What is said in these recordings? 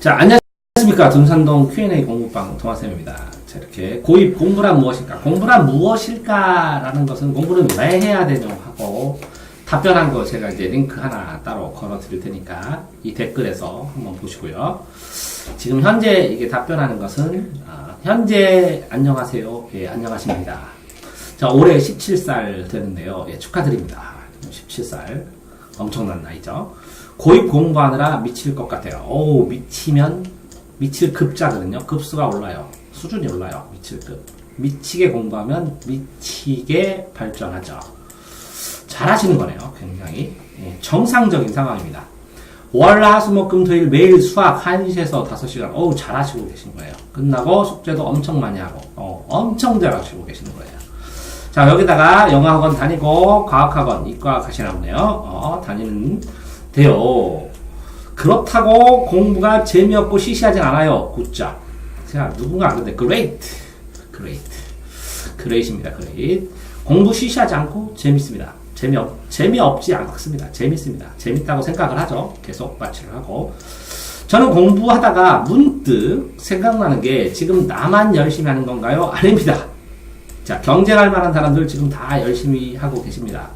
자, 안녕하십니까. 둔산동 Q&A 공부방 동아쌤입니다. 자, 이렇게 고입 공부란 무엇일까? 공부란 무엇일까라는 것은 공부는 왜 해야 되냐고 하고 답변한 거 제가 이제 링크 하나 따로 걸어 드릴 테니까 이 댓글에서 한번 보시고요. 지금 현재 이게 답변하는 것은 아, 현재 안녕하세요. 예, 안녕하십니다. 자, 올해 17살 되는데요. 예, 축하드립니다. 17살. 엄청난 나이죠. 고입 공부하느라 미칠 것 같아요. 오, 미치면 미칠 급자거든요. 급수가 올라요. 수준이 올라요. 미칠 급. 미치게 공부하면 미치게 발전하죠. 잘하시는 거네요. 굉장히. 예, 정상적인 상황입니다. 월, 화, 수, 목, 금, 토 일 매일 수학 1시에서 5시간. 어우, 잘하시고 계신 거예요. 끝나고 숙제도 엄청 많이 하고, 어, 엄청 잘하시고 계시는 거예요. 자, 여기다가 영어학원 다니고, 과학학원, 이과 가시나 보네요. 어, 다니는, 돼요. 그렇다고 공부가 재미없고 시시하진 않아요. 굿자. 자, 누군가 근데 great. great. great입니다. great. 공부 시시하지 않고 재밌습니다. 재미없, 재미없지 않습니다. 재밌습니다. 재밌다고 생각을 하죠. 계속 마취를 하고. 저는 공부하다가 문득 생각나는 게 지금 나만 열심히 하는 건가요? 아닙니다. 자, 경쟁할 만한 사람들 지금 다 열심히 하고 계십니다.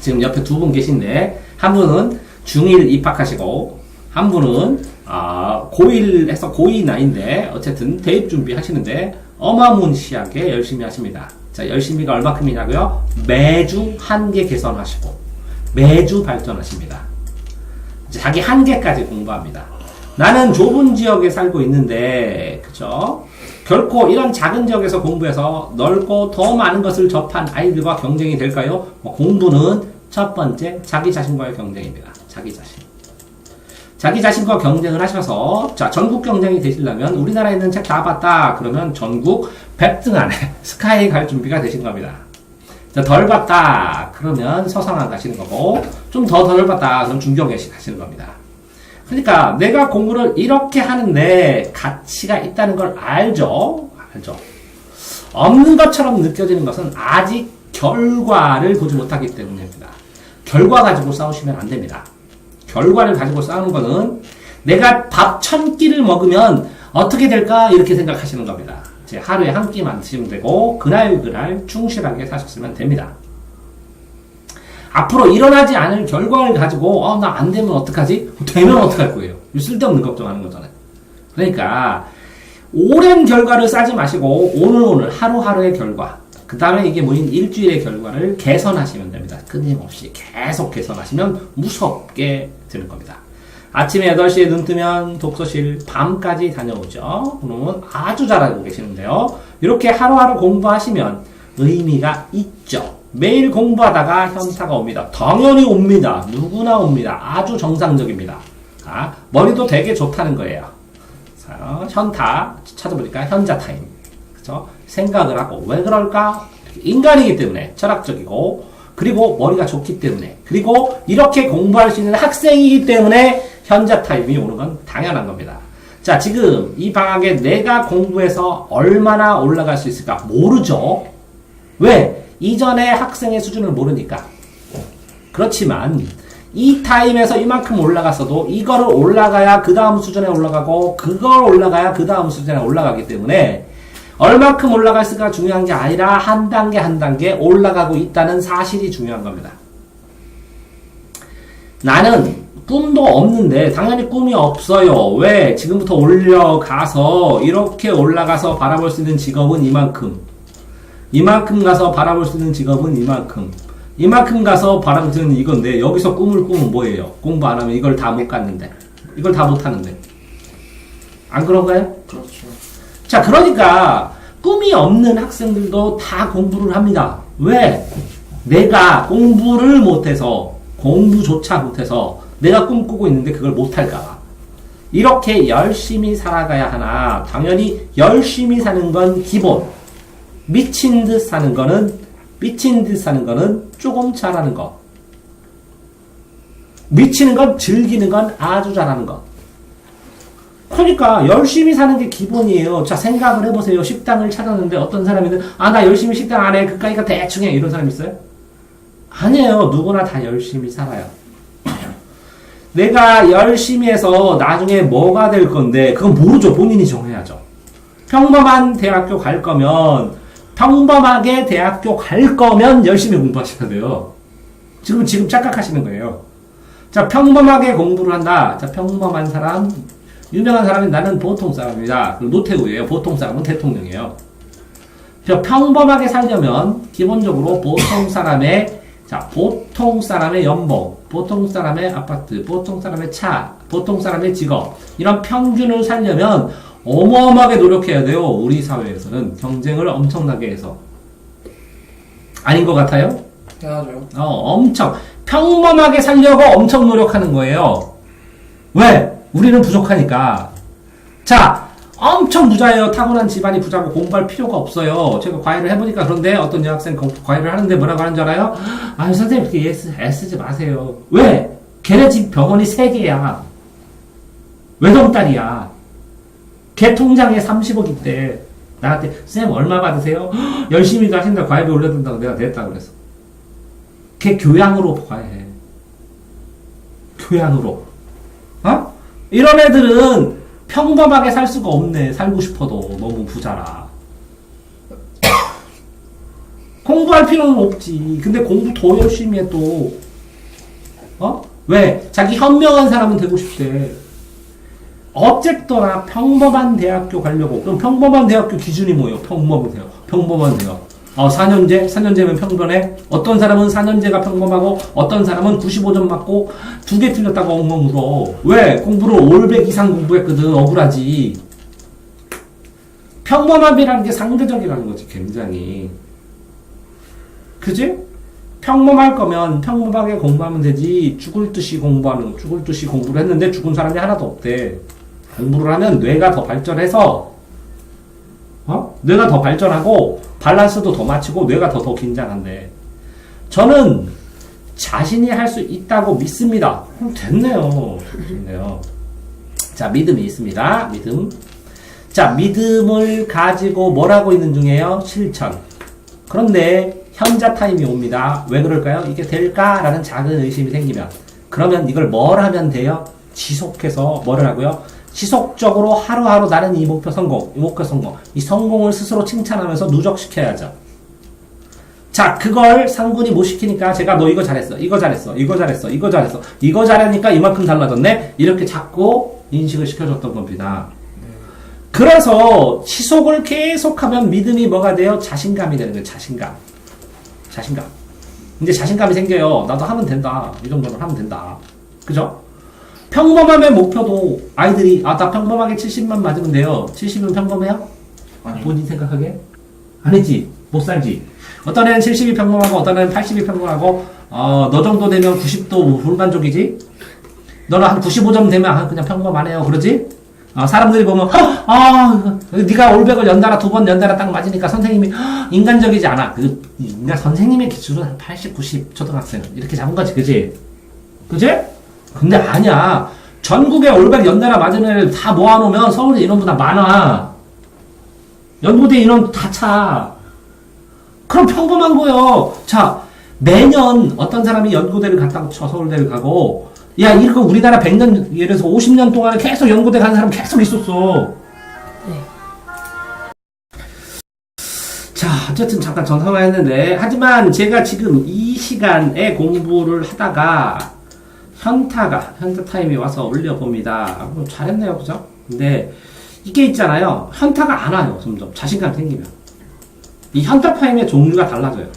지금 옆에 두 분 계신데, 한 분은 중1 입학하시고, 한 분은, 아, 고1에서 고2 나이인데, 어쨌든 대입 준비 하시는데, 어마무시하게 열심히 하십니다. 자, 열심히가 얼마큼이냐고요? 매주 한계 개선하시고, 매주 발전하십니다. 자기 한계까지 공부합니다. 나는 좁은 지역에 살고 있는데, 그죠? 결코 이런 작은 지역에서 공부해서 넓고 더 많은 것을 접한 아이들과 경쟁이 될까요? 뭐 공부는 첫 번째 자기 자신과의 경쟁입니다. 자기 자신. 자기 자신과 경쟁을 하셔서 자 전국 경쟁이 되시려면 우리나라에 있는 책 다 봤다 그러면 전국 100등 안에 스카이 갈 준비가 되신 겁니다. 자, 덜 봤다 그러면 서성안 가시는 거고 좀 더 덜 봤다 그럼 중경에 가시는 겁니다. 그러니까 내가 공부를 이렇게 하는데 가치가 있다는 걸 알죠. 알죠. 없는 것처럼 느껴지는 것은 아직 결과를 보지 못하기 때문입니다. 결과 가지고 싸우시면 안 됩니다. 결과를 가지고 싸우는 것은 내가 밥 천 끼를 먹으면 어떻게 될까 이렇게 생각하시는 겁니다. 제 하루에 한 끼만 드시면 되고 그날 그날 충실하게 사셨으면 됩니다. 앞으로 일어나지 않을 결과를 가지고 어, 나 안 되면 어떡하지? 되면 어떡할 거예요? 쓸데없는 걱정하는 거잖아요. 그러니까 오랜 결과를 쌓지 마시고 오늘 오늘 하루하루의 결과 그 다음에 이게 뭐인 일주일의 결과를 개선하시면 됩니다. 끊임없이 계속 개선하시면 무섭게 되는 겁니다. 아침에 8시에 눈 뜨면 독서실 밤까지 다녀오죠. 그러면 아주 잘하고 계시는데요. 이렇게 하루하루 공부하시면 의미가 있죠. 매일 공부하다가 현타가 옵니다. 당연히 옵니다. 누구나 옵니다. 아주 정상적입니다. 아, 머리도 되게 좋다는 거예요. 자, 현타 찾아보니까 현자 타임. 그죠? 생각을 하고 왜 그럴까? 인간이기 때문에 철학적이고 그리고 머리가 좋기 때문에 그리고 이렇게 공부할 수 있는 학생이기 때문에 현자 타임이 오는 건 당연한 겁니다. 자, 지금 이 방학에 내가 공부해서 얼마나 올라갈 수 있을까 모르죠. 왜? 이전에 학생의 수준을 모르니까. 그렇지만 이 타임에서 이만큼 올라갔어도 이거를 올라가야 그 다음 수준에 올라가고 그걸 올라가야 그 다음 수준에 올라가기 때문에 얼마큼 올라갈수가 중요한 게 아니라 한 단계 한 단계 올라가고 있다는 사실이 중요한 겁니다. 나는 꿈도 없는데 당연히 꿈이 없어요. 왜? 지금부터 올려가서 이렇게 올라가서 바라볼 수 있는 직업은 이만큼. 이만큼 가서 바라볼 수 있는 직업은 이만큼. 이만큼 가서 바라볼 수 있는 이건데 여기서 꿈을 꾸면 뭐예요? 공부 안 하면 이걸 다못 갔는데. 이걸 다 못 하는데. 안 그런가요? 그렇죠. 자, 그러니까 꿈이 없는 학생들도 다 공부를 합니다. 왜? 내가 공부를 못해서, 공부조차 못해서 내가 꿈꾸고 있는데 그걸 못할까봐. 이렇게 열심히 살아가야 하나, 당연히 열심히 사는 건 기본. 미친 듯 사는 거는, 미친 듯 사는 거는 조금 잘하는 거. 미치는 건 즐기는 건 아주 잘하는 거. 그러니까 열심히 사는 게 기본이에요. 자 생각을 해보세요. 식당을 찾았는데 어떤 사람이든 아 나 열심히 식당 안 해. 그까이가 대충 해. 이런 사람 있어요? 아니에요. 누구나 다 열심히 살아요. 내가 열심히 해서 나중에 뭐가 될 건데 그건 모르죠. 본인이 정해야죠. 평범한 대학교 갈 거면 평범하게 대학교 갈 거면 열심히 공부하셔야 돼요. 지금 지금 착각하시는 거예요. 자 평범하게 공부를 한다. 자 평범한 사람 유명한 사람이 나는 보통 사람이다. 노태우예요. 보통 사람은 대통령이에요. 자, 평범하게 살려면 기본적으로 보통 사람의 자 보통 사람의 연봉, 보통 사람의 아파트, 보통 사람의 차, 보통 사람의 직업 이런 평균을 살려면 어마어마하게 노력해야 돼요. 우리 사회에서는 경쟁을 엄청나게 해서 아닌 것 같아요? 해야죠. 어, 엄청 평범하게 살려고 엄청 노력하는 거예요. 왜? 우리는 부족하니까. 자, 엄청 부자예요. 타고난 집안이 부자고 공부할 필요가 없어요. 제가 과외를 해보니까 그런데 어떤 여학생 공- 과외를 하는데 뭐라고 하는 줄 알아요? 아유, 선생님, 그렇게 애쓰, 애쓰지 마세요. 왜? 걔네 집 병원이 세개야 외동딸이야. 걔 통장에 30억 있대. 나한테, 쌤, 얼마 받으세요? "헉, 열심히도 하신다. 과외비 올려준다고 내가 냈다 그랬어. 걔 교양으로 과외해. 교양으로. 어? 이런 애들은 평범하게 살 수가 없네. 살고 싶어도 너무 부자라. 공부할 필요는 없지. 근데 공부 더 열심히 해 또. 어? 왜? 자기 현명한 사람은 되고 싶대. 어쨌거나 평범한 대학교 가려고. 그럼 평범한 대학교 기준이 뭐예요? 평범한 대학. 평범한 대학. 어, 4년제? 4년제면 평범해? 어떤 사람은 4년제가 평범하고, 어떤 사람은 95점 맞고, 두 개 틀렸다고 엉엉 울어. 왜? 공부를 올백 이상 공부했거든. 억울하지. 평범함이라는 게 상대적이라는 거지, 굉장히. 그지? 평범할 거면 평범하게 공부하면 되지. 죽을 듯이 공부하는, 거. 죽을 듯이 공부를 했는데 죽은 사람이 하나도 없대. 공부를 하면 뇌가 더 발전해서, 어? 뇌가 더 발전하고, 밸런스도 더 맞추고, 뇌가 더 더 긴장한대. 저는 자신이 할 수 있다고 믿습니다. 그럼 됐네요. 됐네요. 자, 믿음이 있습니다. 믿음. 자, 믿음을 가지고 뭘 하고 있는 중이에요? 실천. 그런데 현자 타임이 옵니다. 왜 그럴까요? 이게 될까라는 작은 의심이 생기면 그러면 이걸 뭘 하면 돼요? 지속해서 뭐를 하고요? 지속적으로 하루하루 나는 이 목표 성공, 이 목표 성공, 이 성공을 스스로 칭찬하면서 누적시켜야죠. 자, 그걸 상군이 못 시키니까 제가 너 이거 잘했어, 이거 잘했어, 이거 잘했어, 이거 잘했어, 이거 잘하니까 이만큼 달라졌네? 이렇게 자꾸 인식을 시켜줬던 겁니다. 그래서 지속을 계속하면 믿음이 뭐가 돼요? 자신감이 되는 거예요, 자신감. 자신감. 이제 자신감이 생겨요. 나도 하면 된다. 이 정도는 하면 된다. 그죠? 평범함의 목표도 아이들이, 아, 나 평범하게 70만 맞으면 돼요. 70은 평범해요? 아니. 본인 생각하기에? 아니지. 못 살지. 어떤 애는 70이 평범하고, 어떤 애는 80이 평범하고, 어, 너 정도 되면 90도 불만족이지? 너는 한 95점 되면, 아, 그냥 평범하네요. 그러지? 어, 사람들이 보면, 허! 아, 네가 올백을 연달아 두 번 연달아 딱 맞으니까 선생님이 허, 인간적이지 않아. 그, 그러니까 선생님의 기준은 한 80, 90 초등학생 이렇게 잡은 거지, 그지? 그지? 근데 아니야. 전국에 올백 연달아 맞은 애를 다 모아놓으면 서울에 인원보다 많아. 연고대 인원 다 차. 그럼 평범한 거예요. 자, 매년 어떤 사람이 연고대를 갔다고 쳐 서울대를 가고, 야, 이거 우리나라 100년, 예를 들어서 50년 동안에 계속 연고대 가는 사람 계속 있었어. 네. 자, 어쨌든 잠깐 전화가 했는데, 하지만 제가 지금 이 시간에 공부를 하다가, 현타가, 현타 타임이 와서 올려봅니다. 아, 뭐 잘했네요, 그죠? 근데, 이게 있잖아요. 현타가 안 와요, 점점. 자신감 생기면. 이 현타 타임의 종류가 달라져요.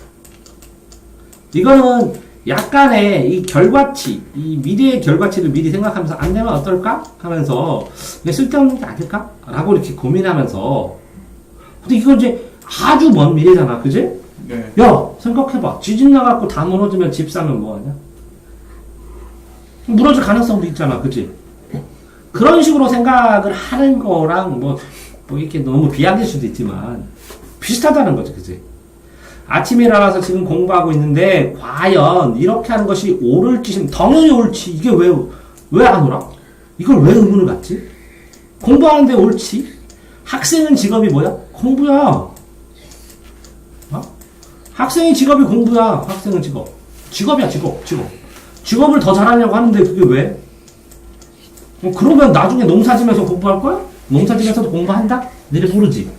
이거는 약간의 이 결과치, 이 미래의 결과치를 미리 생각하면서 안 되면 어떨까? 하면서, 이게 쓸데없는 게 아닐까? 라고 이렇게 고민하면서, 근데 이거 이제 아주 먼 미래잖아, 그지? 네. 야, 생각해봐. 지진 나갖고 다 무너지면 집 사면 뭐하냐? 무너질 가능성도 있잖아, 그지? 그런 식으로 생각을 하는 거랑 뭐, 뭐 이렇게 너무 비약일 수도 있지만, 비슷하다는 거지, 그지? 아침에 일어나서 지금 공부하고 있는데, 과연 이렇게 하는 것이 옳을지, 당연히 옳지. 이게 왜, 왜안 오라? 이걸 왜 의문을 갖지? 공부하는데 옳지? 학생은 직업이 뭐야? 공부야. 어? 학생의 직업이 공부야. 학생은 직업. 직업이야, 직업, 직업. 직업을 더 잘하려고 하는데 그게 왜? 어, 그러면 나중에 농사 지면서 공부할 거야? 농사 지면서도 공부한다? 니네 모르지.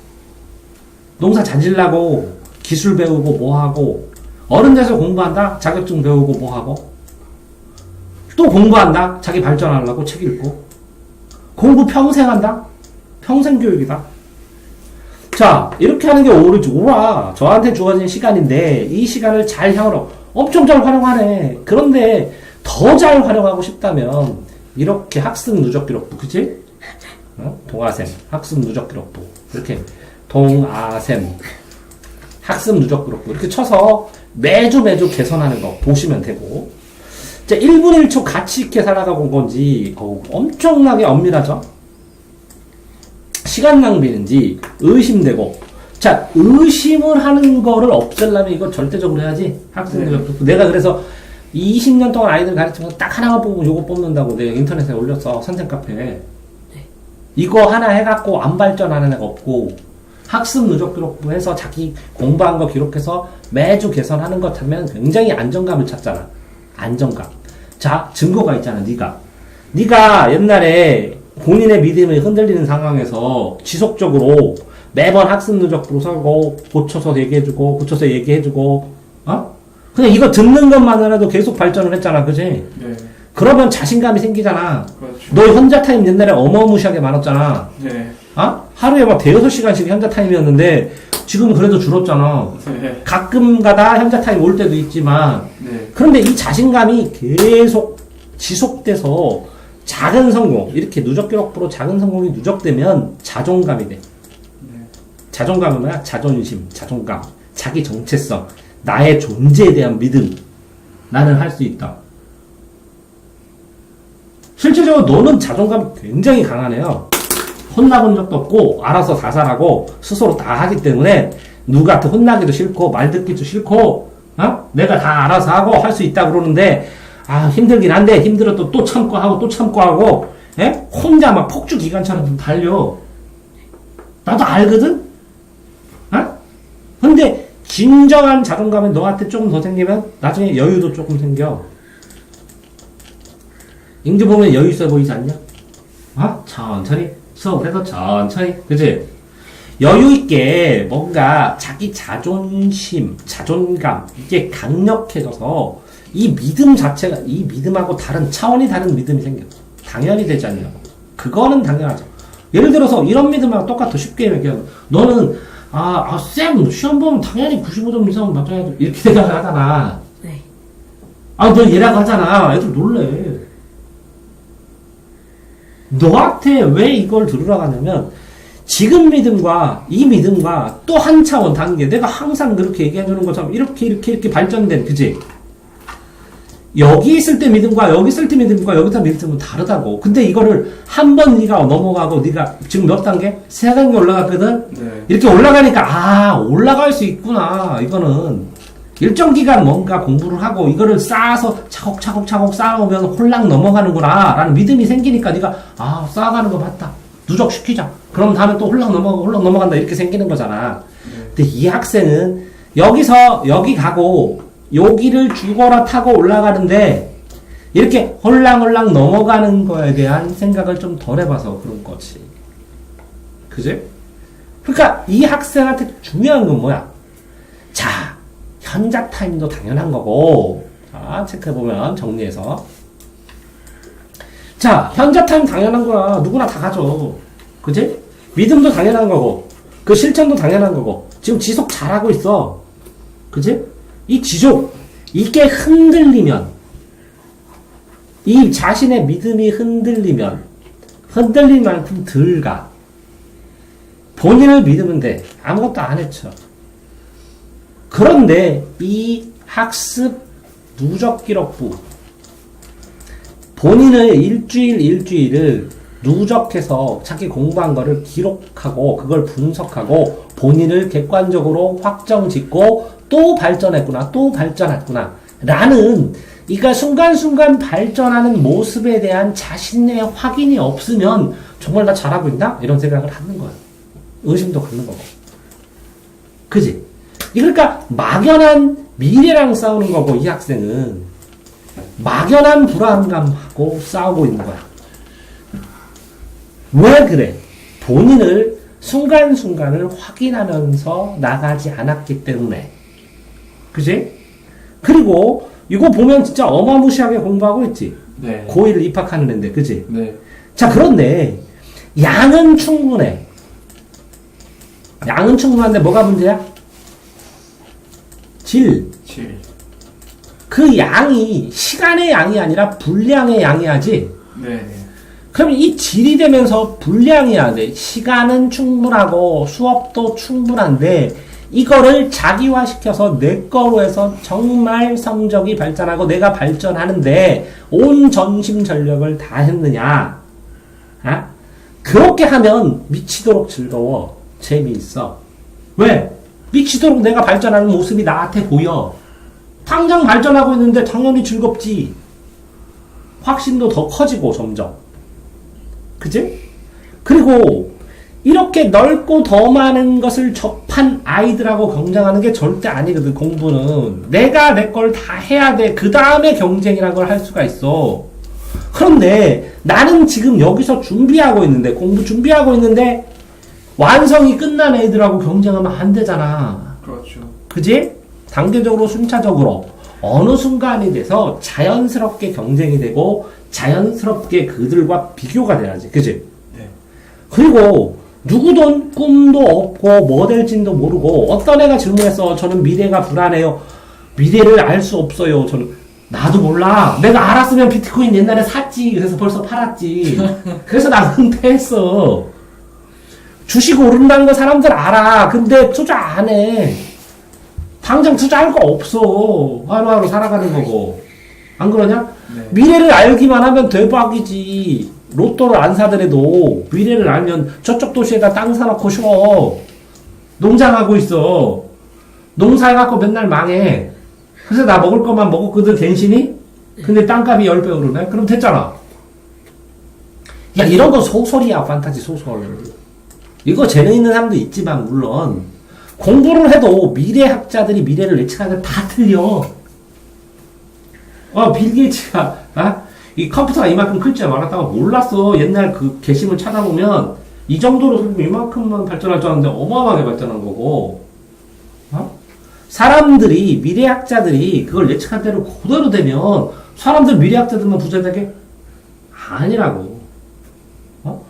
농사 잘 지려고 기술 배우고 뭐 하고 어른 돼서 공부한다? 자격증 배우고 뭐 하고 또 공부한다? 자기 발전하려고 책 읽고 공부 평생 한다? 평생 교육이다. 자, 이렇게 하는 게 옳을지 옳아. 저한테 주어진 시간인데 이 시간을 잘 향으로 엄청 잘 활용하네. 그런데 더 잘 활용하고 싶다면 이렇게 학습 누적 기록부, 그치? 어? 동아샘, 학습 누적 기록부. 이렇게 동아샘, 학습 누적 기록부. 이렇게 쳐서 매주 매주 개선하는 거 보시면 되고. 자, 1분 1초 같이 있게 살아가고 온 건지 어우, 엄청나게 엄밀하죠? 시간 낭비인지 의심되고 자 의심을 하는 거를 없애려면 이거 절대적으로 해야지 학생들 내가 그래서 20년 동안 아이들 가르치면서 딱 하나만 뽑으면 요거 뽑는다고 내가 인터넷에 올렸어 선생 카페에. 이거 하나 해갖고 안 발전하는 애가 없고 학습 누적 기록부 해서 자기 공부한 거 기록해서 매주 개선하는 것 하면 굉장히 안정감을 찾잖아. 안정감. 자 증거가 있잖아 네가. 네가 옛날에 본인의 믿음이 흔들리는 상황에서 지속적으로 매번 학습 누적으로 살고 고쳐서 얘기해주고 고쳐서 얘기해주고 어? 그냥 이거 듣는 것만으로도 계속 발전을 했잖아 그지? 네, 그러면 자신감이 생기잖아 그렇죠. 너 현자 타임 옛날에 어마무시하게 많았잖아 네, 어? 하루에 막 대여섯 시간씩 현자 타임이었는데 지금 그래도 줄었잖아 네, 가끔 가다 현자 타임 올 때도 있지만 네, 그런데 이 자신감이 계속 지속돼서 작은 성공, 이렇게 누적 기록부로 작은 성공이 누적되면 자존감이 돼. 네. 자존감은 뭐야? 자존심, 자존감, 자기 정체성, 나의 존재에 대한 믿음. 나는 할 수 있다. 실질적으로 너는 자존감이 굉장히 강하네요. 혼나본 적도 없고, 알아서 다 잘하고, 스스로 다 하기 때문에, 누구한테 혼나기도 싫고, 말 듣기도 싫고, 어? 내가 다 알아서 하고, 할 수 있다 그러는데, 아, 힘들긴 한데, 힘들어도 또 참고 하고, 또 참고 하고, 예? 혼자 막 폭주 좀 달려. 나도 알거든? 어? 근데, 진정한 자존감이 너한테 조금 더 생기면, 나중에 여유도 조금 생겨. 인기 보면 여유 있어 보이지 않냐? 어? 천천히. 수업을 해도 천천히. 그지? 여유 있게 뭔가 자기 자존심, 자존감, 이게 강력해져서 이 믿음 자체가, 이 믿음하고 다른, 차원이 다른 믿음이 생겨. 당연히 되지 않냐고. 그거는 당연하죠. 예를 들어서 이런 믿음하고 똑같아. 쉽게 얘기하면. 너는, 아, 아, 쌤, 시험 보면 당연히 95점 이상은 맞아야죠. 이렇게 생각을 하잖아. 네. 아, 너 얘라고 하잖아. 애들 놀래. 너한테 왜 이걸 들으라고 하냐면, 지금 믿음과 이 믿음과 또 한 차원 단계, 내가 항상 그렇게 얘기해주는 것처럼 이렇게, 이렇게, 이렇게 발전된, 그지? 여기 있을 때 믿음과 여기 있을 때 믿음과 여기서 믿음은 다르다고. 근데 이거를 한 번 네가 넘어가고 네가 지금 몇 단계? 세 단계 올라갔거든? 네, 이렇게 올라가니까 아 올라갈 수 있구나 이거는 일정 기간 뭔가 공부를 하고 이거를 쌓아서 차곡차곡 차곡 쌓아오면 홀랑 넘어가는구나 라는 믿음이 생기니까 네가 아 쌓아가는 거 맞다 누적시키자 그럼 다음에 또 홀랑 넘어가 홀랑 넘어간다 이렇게 생기는 거잖아 근데 이 학생은 여기서 여기 가고 여기를 죽어라 타고 올라가는데 이렇게 홀랑홀랑 넘어가는 거에 대한 생각을 좀 덜 해봐서 그런 거지 그지? 그러니까 이 학생한테 중요한 건 뭐야? 자, 현자 타임도 당연한 거고. 자, 체크해보면 정리해서. 자, 현자 타임 당연한 거야. 누구나 다 가져. 그지? 믿음도 당연한 거고. 그 실천도 당연한 거고. 지금 지속 잘하고 있어. 그지? 이 지속, 이게 흔들리면, 이 자신의 믿음이 흔들리면, 흔들릴 만큼 덜 가. 본인을 믿으면 돼. 아무것도 안 했죠. 그런데 이 학습 누적 기록부 본인의 일주일 일주일을 누적해서 자기 공부한 거를 기록하고 그걸 분석하고 본인을 객관적으로 확정 짓고 또 발전했구나 또 발전했구나 라는 이가 순간순간 발전하는 모습에 대한 자신의 확인이 없으면 정말 나 잘하고 있나? 이런 생각을 하는 거야. 의심도 갖는 거고. 그지? 그러니까 막연한 미래랑 싸우는 거고, 이 학생은. 막연한 불안감하고 싸우고 있는 거야. 왜 그래? 본인을 순간순간을 확인하면서 나가지 않았기 때문에. 그지? 그리고 이거 보면 진짜 어마무시하게 공부하고 있지. 네. 고1을 입학하는 애인데, 그지? 네. 자, 그런데 양은 충분해. 양은 충분한데 뭐가 문제야? 질. 7. 그 양이 시간의 양이 아니라 분량의 양이야지. 네. 그럼 이 질이 되면서 분량이야 돼. 시간은 충분하고 수업도 충분한데 이거를 자기화시켜서 내 거로 해서 정말 성적이 발전하고 내가 발전하는데 온 전심 전력을 다 했느냐? 아? 그렇게 하면 미치도록 즐거워. 재미있어. 왜? 미치도록 내가 발전하는 모습이 나한테 보여. 당장 발전하고 있는데 당연히 즐겁지. 확신도 더 커지고 점점. 그지? 그리고 이렇게 넓고 더 많은 것을 접한 아이들하고 경쟁하는 게 절대 아니거든, 공부는. 내가 내 걸 다 해야 돼. 그 다음에 경쟁이라는 걸 할 수가 있어. 그런데 나는 지금 여기서 준비하고 있는데, 공부 준비하고 있는데, 완성이 끝난 애들하고 경쟁하면 안 되잖아. 그렇죠. 그지? 단계적으로 순차적으로 어느 순간이 돼서 자연스럽게 경쟁이 되고 자연스럽게 그들과 비교가 돼야지. 그지? 네. 그리고 누구든 꿈도 없고 뭐 될진도 모르고 어떤 애가 질문했어. 저는 미래가 불안해요. 미래를 알 수 없어요. 저는 나도 몰라. 내가 알았으면 비트코인 옛날에 샀지. 그래서 벌써 팔았지. 그래서 나 은퇴했어. 주식 오른다는 거 사람들 알아. 근데 투자 안 해. 당장 투자할 거 없어. 하루하루 살아가는 거고. 안 그러냐? 네. 미래를 알기만 하면 대박이지. 로또를 안 사더라도 미래를 알면 저쪽 도시에다 땅 사놓고 쉬어. 농장하고 있어. 농사해갖고 맨날 망해. 그래서 나 먹을 것만 먹었거든, 갱신이? 근데 땅값이 10배 오르네? 그럼 됐잖아. 야, 이런 거 소설이야, 판타지 소설. 이거 재능 있는 사람도 있지만, 물론. 공부를 해도 미래학자들이 미래를 예측하는 다 틀려. 어, 빌 게이츠가, 아? 이 컴퓨터가 이만큼 클 줄 알았다고 몰랐어. 옛날 그 게시물 찾아보면, 이 정도로 이만큼만 발전할 줄 알았는데 어마어마하게 발전한 거고, 어? 사람들이, 미래학자들이 그걸 예측한 대로 그대로 되면, 사람들 미래학자들만 부자 되게? 아니라고. 어?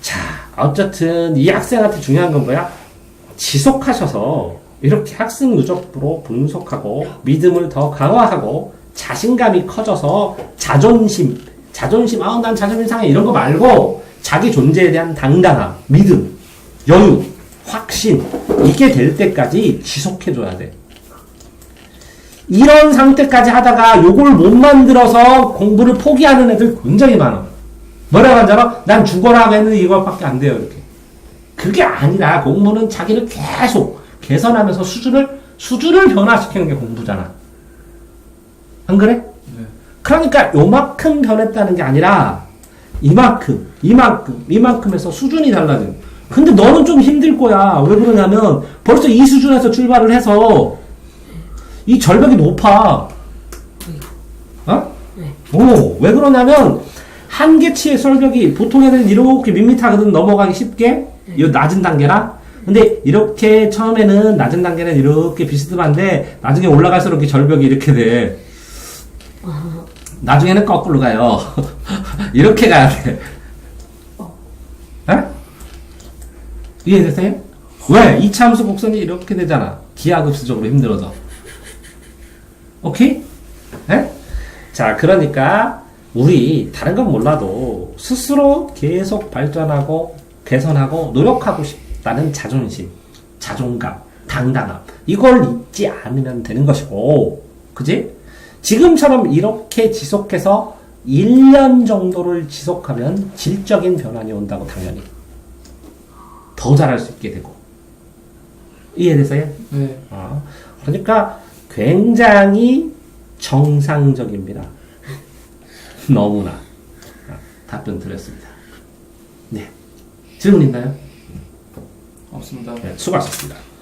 자, 어쨌든 이 학생한테 중요한 건 뭐야? 지속하셔서 이렇게 학습 누적부로 분석하고 믿음을 더 강화하고 자신감이 커져서 자존심, 자존심, 아우 난 자존심 상해 이런 거 말고 자기 존재에 대한 당당함, 믿음, 여유, 확신 이게 될 때까지 지속해줘야 돼. 이런 상태까지 하다가 요걸 못 만들어서 공부를 포기하는 애들 굉장히 많아. 뭐라고 하잖아? 난 죽어라 하면 이것밖에 안 돼요, 이렇게. 그게 아니라 공부는 자기를 계속 개선하면서 수준을, 수준을 변화시키는 게 공부잖아. 안 그래? 네. 그러니까 요만큼 변했다는 게 아니라 이만큼, 이만큼, 이만큼에서 수준이 달라진. 근데 너는 좀 힘들 거야. 왜 그러냐면 벌써 이 수준에서 출발을 해서 이 절벽이 높아. 어? 오, 왜 그러냐면 한계치의 절벽이 보통 애들은 이렇게 밋밋하거든 넘어가기 쉽게 이 낮은 단계라. 근데 이렇게 처음에는 낮은 단계는 이렇게 비스듬한데 나중에 올라갈수록 이렇게 절벽이 이렇게 돼. 나중에는 거꾸로 가요. 이렇게 가야 돼. 에? 이해되세요? 왜? 이차함수 곡선이 이렇게 되잖아. 기하급수적으로 힘들어져. 오케이? 에? 자, 그러니까 우리 다른 건 몰라도 스스로 계속 발전하고 개선하고 노력하고 싶 다는 자존심, 자존감, 당당함 이걸 잊지 않으면 되는 것이고, 그지? 지금처럼 이렇게 지속해서 1년 정도를 지속하면 질적인 변환이 온다고 당연히 더 잘할 수 있게 되고 이해되세요? 네. 어, 그러니까 굉장히 정상적입니다. 너무나 아, 답변 드렸습니다. 네. 질문 있나요? 없습니다. 네, 수고하셨습니다.